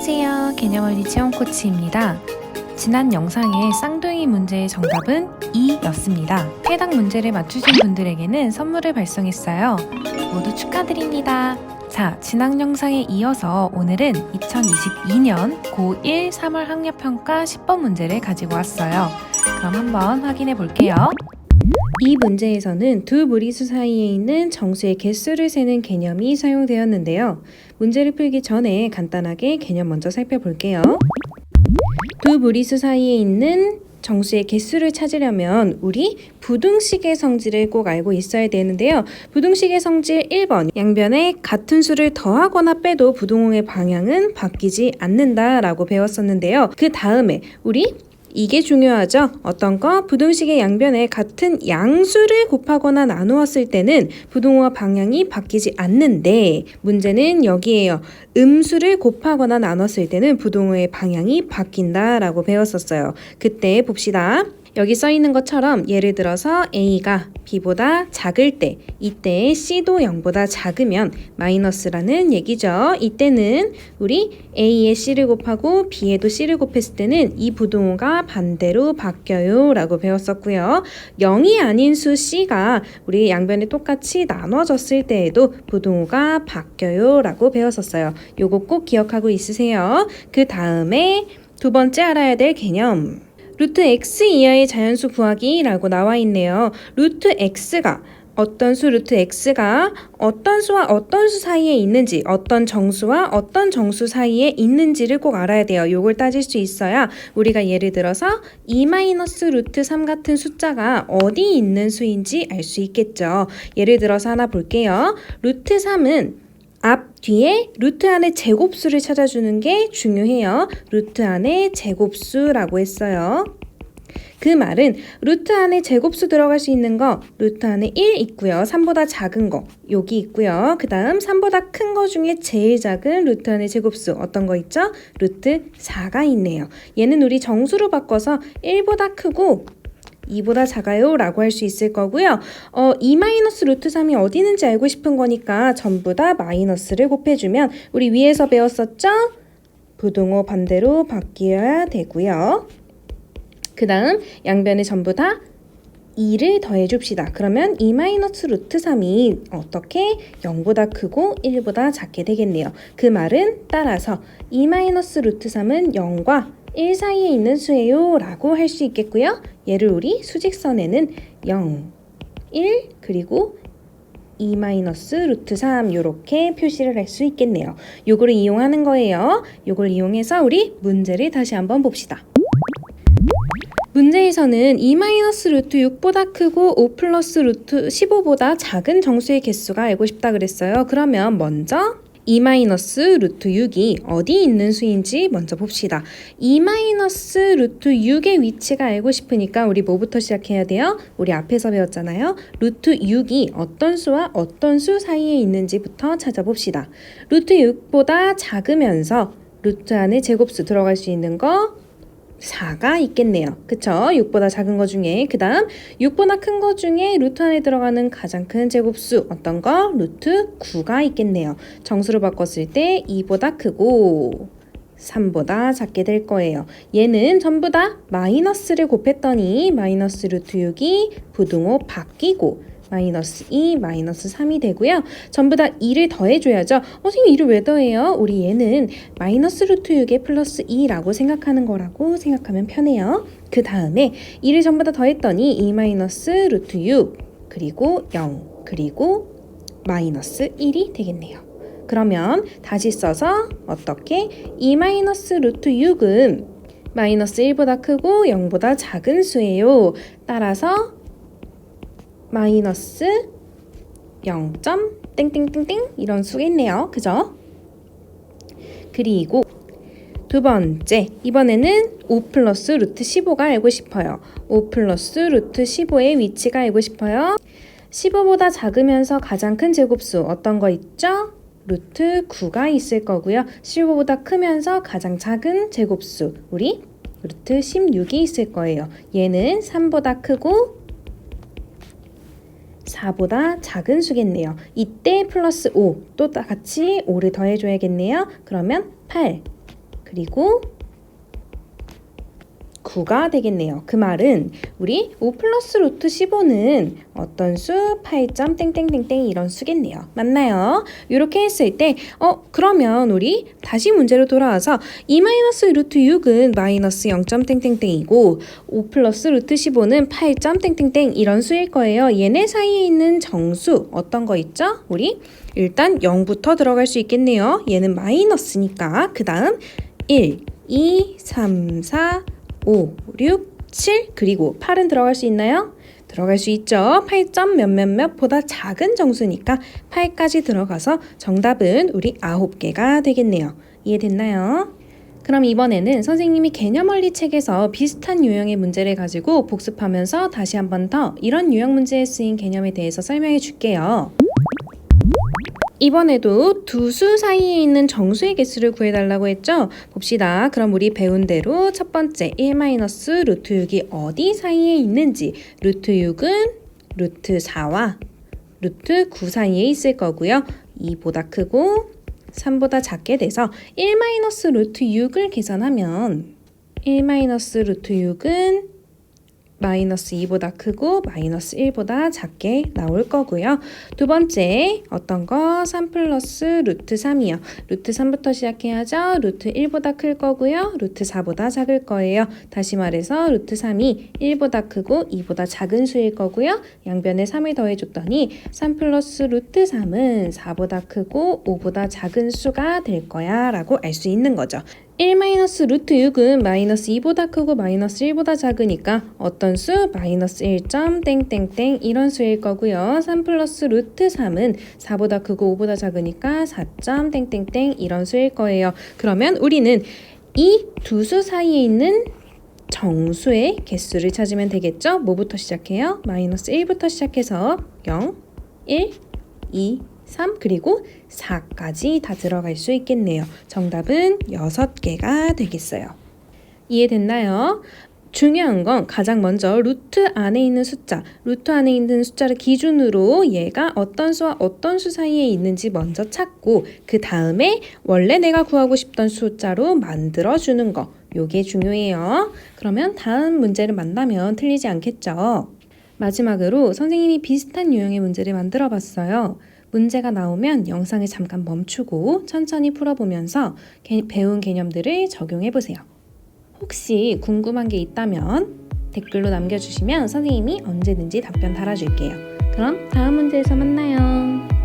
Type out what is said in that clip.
안녕하세요. 개념원리 체험 코치입니다. 지난 영상의 쌍둥이 문제의 정답은 2였습니다. 해당 문제를 맞추신 분들에게는 선물을 발송했어요. 모두 축하드립니다. 자, 지난 영상에 이어서 오늘은 2022년 고1 3월 학력평가 10번 문제를 가지고 왔어요. 그럼 한번 확인해 볼게요. 이 문제에서는 두 무리수 사이에 있는 정수의 개수를 세는 개념이 사용되었는데요. 문제를 풀기 전에 간단하게 개념 먼저 살펴볼게요. 두 무리수 사이에 있는 정수의 개수를 찾으려면 우리 부등식의 성질을 꼭 알고 있어야 되는데요. 부등식의 성질 1번 양변에 같은 수를 더하거나 빼도 부등호의 방향은 바뀌지 않는다라고 배웠었는데요. 그 다음에 우리 이게 중요하죠. 어떤 거? 부등식의 양변에 같은 양수를 곱하거나 나누었을 때는 부등호와 방향이 바뀌지 않는데 문제는 여기에요. 음수를 곱하거나 나눴을 때는 부등호의 방향이 바뀐다라고 배웠었어요. 그때 봅시다. 여기 써 있는 것처럼 예를 들어서 A가 B보다 작을 때 이때 C도 0보다 작으면 마이너스라는 얘기죠. 이때는 우리 A에 C를 곱하고 B에도 C를 곱했을 때는 이 부등호가 반대로 바뀌어요 라고 배웠었고요. 0이 아닌 수 C가 우리 양변에 똑같이 나눠졌을 때에도 부등호가 바뀌어요 라고 배웠었어요. 요거 꼭 기억하고 있으세요. 그 다음에 두 번째 알아야 될 개념. 루트 x 이하의 자연수 구하기라고 나와 있네요. 루트 x가 어떤 수 루트 x가 어떤 수와 어떤 수 사이에 있는지 어떤 정수와 어떤 정수 사이에 있는지를 꼭 알아야 돼요. 요걸 따질 수 있어야 우리가 예를 들어서 2 마이너스 루트 3 같은 숫자가 어디 있는 수인지 알 수 있겠죠. 예를 들어서 하나 볼게요. 루트 3은 앞 뒤에 루트 안의 제곱수를 찾아주는 게 중요해요. 루트 안의 제곱수라고 했어요. 그 말은 루트 안에 제곱수 들어갈 수 있는 거 루트 안에 1 있고요. 3보다 작은 거 여기 있고요. 그 다음 3보다 큰 거 중에 제일 작은 루트 안의 제곱수 어떤 거 있죠? 루트 4가 있네요. 얘는 우리 정수로 바꿔서 1보다 크고 2보다 작아요 라고 할 수 있을 거고요. 어, 2 마이너스 루트 3이 어디 있는지 알고 싶은 거니까 전부 다 마이너스를 곱해주면 우리 위에서 배웠었죠? 부등호 반대로 바뀌어야 되고요. 그 다음 양변에 전부 다 2를 더해줍시다. 그러면 2 마이너스 루트 3이 어떻게 0보다 크고 1보다 작게 되겠네요. 그 말은 따라서 2 마이너스 루트 3은 0과 1 사이에 있는 수예요 라고 할 수 있겠고요. 얘를 우리 수직선에는 0, 1 그리고 2 마이너스 루트 3 이렇게 표시를 할 수 있겠네요. 요거를 이용하는 거예요. 요걸 이용해서 우리 문제를 다시 한번 봅시다. 문제에서는 2 마이너스 루트 6보다 크고 5 플러스 루트 15보다 작은 정수의 개수가 알고 싶다 그랬어요. 그러면 먼저 2 마이너스 루트 6이 어디 있는 수인지 먼저 봅시다. 2 마이너스 루트 6의 위치가 알고 싶으니까 우리 뭐부터 시작해야 돼요? 우리 앞에서 배웠잖아요. 루트 6이 어떤 수와 어떤 수 사이에 있는지부터 찾아봅시다. 루트 6보다 작으면서 루트 안에 제곱수 들어갈 수 있는 거 4가 있겠네요. 그쵸? 6보다 작은 거 중에 그 다음 6보다 큰 거 중에 루트 안에 들어가는 가장 큰 제곱수 어떤 거? 루트 9가 있겠네요. 정수로 바꿨을 때 2보다 크고 3보다 작게 될 거예요. 얘는 전부 다 마이너스를 곱했더니 마이너스 루트 6이 부등호 바뀌고 마이너스 2, 마이너스 3이 되고요. 전부 다 2를 더해줘야죠. 어, 선생님 2를 왜 더해요? 우리 얘는 마이너스 루트 6에 플러스 2라고 생각하는 거라고 생각하면 편해요. 그 다음에 2를 전부 다 더했더니 2 마이너스 루트 6 그리고 0 그리고 마이너스 1이 되겠네요. 그러면 다시 써서 어떻게 2 마이너스 루트 6은 마이너스 1보다 크고 0보다 작은 수예요. 따라서 마이너스 0. 땡땡땡땡 이런 수가 있네요. 그죠? 그리고 두 번째 이번에는 5 플러스 루트 15가 알고 싶어요. 5 플러스 루트 15의 위치가 알고 싶어요. 15보다 작으면서 가장 큰 제곱수 어떤 거 있죠? 루트 9가 있을 거고요. 15보다 크면서 가장 작은 제곱수 우리 루트 16이 있을 거예요. 얘는 3보다 크고 4보다 작은 수겠네요. 이때 플러스 5, 또 같이 5를 더해줘야겠네요. 그러면 8, 그리고 9가 되겠네요. 그 말은 우리 5 플러스 루트 15는 어떤 수? 8점 땡땡땡땡 이런 수겠네요. 맞나요? 이렇게 했을 때 어, 그러면 우리 다시 문제로 돌아와서 2 마이너스 루트 6은 마이너스 0점 땡땡땡이고 5 플러스 루트 15는 8점 땡땡땡 이런 수일 거예요. 얘네 사이에 있는 정수 어떤 거 있죠? 우리 일단 0부터 들어갈 수 있겠네요. 얘는 마이너스니까 그 다음 1, 2, 3, 4, 5, 6, 7 그리고 8은 들어갈 수 있나요? 들어갈 수 있죠. 8점 몇몇몇보다 작은 정수니까 8까지 들어가서 정답은 우리 9개가 되겠네요. 이해됐나요? 그럼 이번에는 선생님이 개념원리 책에서 비슷한 유형의 문제를 가지고 복습하면서 다시 한 번 더 이런 유형 문제에 쓰인 개념에 대해서 설명해 줄게요. 이번에도 두 수 사이에 있는 정수의 개수를 구해달라고 했죠? 봅시다. 그럼 우리 배운 대로 첫 번째 1 마이너스 루트 6이 어디 사이에 있는지 루트 6은 루트 4와 루트 9 사이에 있을 거고요. 2보다 크고 3보다 작게 돼서 1 마이너스 루트 6을 계산하면 1 마이너스 루트 6은 마이너스 2보다 크고 마이너스 1보다 작게 나올 거고요. 두 번째 어떤 거? 3 플러스 루트 3이요. 루트 3부터 시작해야죠. 루트 1보다 클 거고요. 루트 4보다 작을 거예요. 다시 말해서 루트 3이 1보다 크고 2보다 작은 수일 거고요. 양변에 3을 더해줬더니 3 플러스 루트 3은 4보다 크고 5보다 작은 수가 될 거야 라고 알 수 있는 거죠. 1 마이너스 루트 6은 마이너스 2보다 크고 마이너스 1보다 작으니까 어떤 수? 마이너스 1점 땡땡땡 이런 수일 거고요. 3 플러스 루트 3은 4보다 크고 5보다 작으니까 4점 땡땡땡 이런 수일 거예요. 그러면 우리는 이 두 수 사이에 있는 정수의 개수를 찾으면 되겠죠? 뭐부터 시작해요? 마이너스 1부터 시작해서 0, 1, 2, 3 그리고 4까지 다 들어갈 수 있겠네요. 정답은 6개가 되겠어요. 이해됐나요? 중요한 건 가장 먼저 루트 안에 있는 숫자, 루트 안에 있는 숫자를 기준으로 얘가 어떤 수와 어떤 수 사이에 있는지 먼저 찾고 그 다음에 원래 내가 구하고 싶던 숫자로 만들어 주는 거. 요게 중요해요. 그러면 다음 문제를 만나면 틀리지 않겠죠? 마지막으로 선생님이 비슷한 유형의 문제를 만들어 봤어요. 문제가 나오면 영상을 잠깐 멈추고 천천히 풀어보면서 개- 배운 개념들을 적용해 보세요. 혹시 궁금한 게 있다면 댓글로 남겨주시면 선생님이 언제든지 답변 달아줄게요. 그럼 다음 문제에서 만나요.